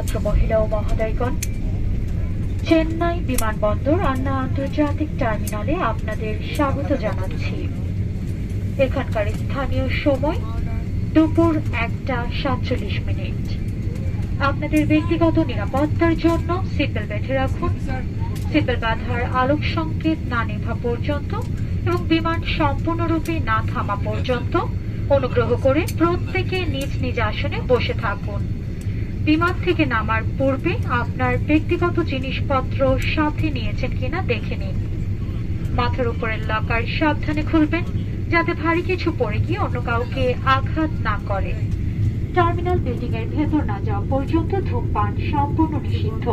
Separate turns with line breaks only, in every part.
ভদ্র মহিলা ও মহোদয়গণ, চেন্নাই বিমানবন্দর আন্না আন্তর্জাতিক টার্মিনালে আপনাদের স্বাগত জানাচ্ছি। এখানকার স্থানীয় সময় দুপুর একটা সাতচল্লিশ মিনিট। আপনাদের ব্যক্তিগত নিরাপত্তার জন্য সিটবেল বেঁধে রাখুন। সিটবেল বাঁধার আলোক সংকেত না নেভা পর্যন্ত এবং বিমান সম্পূর্ণরূপে না থামা পর্যন্ত অনুগ্রহ করে প্রত্যেকে নিজ নিজ আসনে বসে থাকুন। বিমান থেকে নামার পূর্বে আপনার ব্যক্তিগত জিনিসপত্র সাথে নিয়েছেন কিনা দেখে নিন। মাথার উপরের লকার সাবধানে খুলবেন, যাতে ভারী কিছু পড়ে গিয়ে অন্য কাউকে আঘাত না করে। টার্মিনাল বিল্ডিং এর ভেতর না যাওয়া পর্যন্ত ধূমপান সম্পূর্ণ নিষিদ্ধ।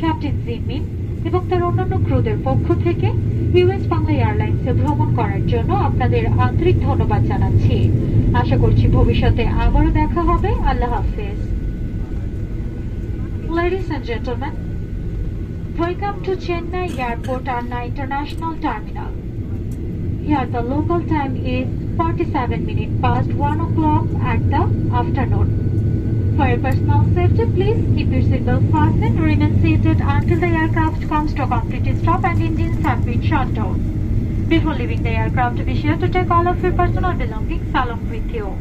ক্যাপ্টেন জিমিন এবং তার অন্যান্য ক্রুদের পক্ষ থেকে ইউএস বাংলা এয়ারলাইন্সে ভ্রমণ করার জন্য আপনাদের আন্তরিক ধন্যবাদ জানাচ্ছি। আশা করছি ভবিষ্যতে আবারও দেখা হবে। আল্লাহ হাফেজ। Ladies and gentlemen, welcome to Chennai Airport Anna International Terminal. Here the local time is 47 minutes past 1 o'clock at the afternoon. For your personal safety, please keep your seatbelt fastened remain seated until the aircraft comes to a complete stop and engines have been shut down. Before leaving the aircraft, be sure to take all of your personal belongings along with you.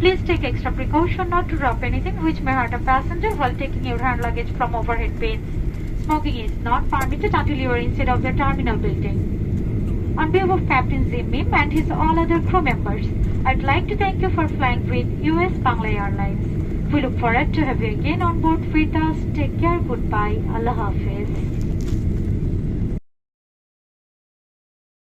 Please take extra precaution not to drop anything which may hurt a passenger while taking your hand luggage from overhead bins. Smoking is not permitted until you are inside of the terminal building. On behalf of Captain Zimim and his all other crew members, I'd like to thank you for flying with US Bangla Airlines. We look forward to have you again on board with us. Take care. Goodbye. Allah Hafiz.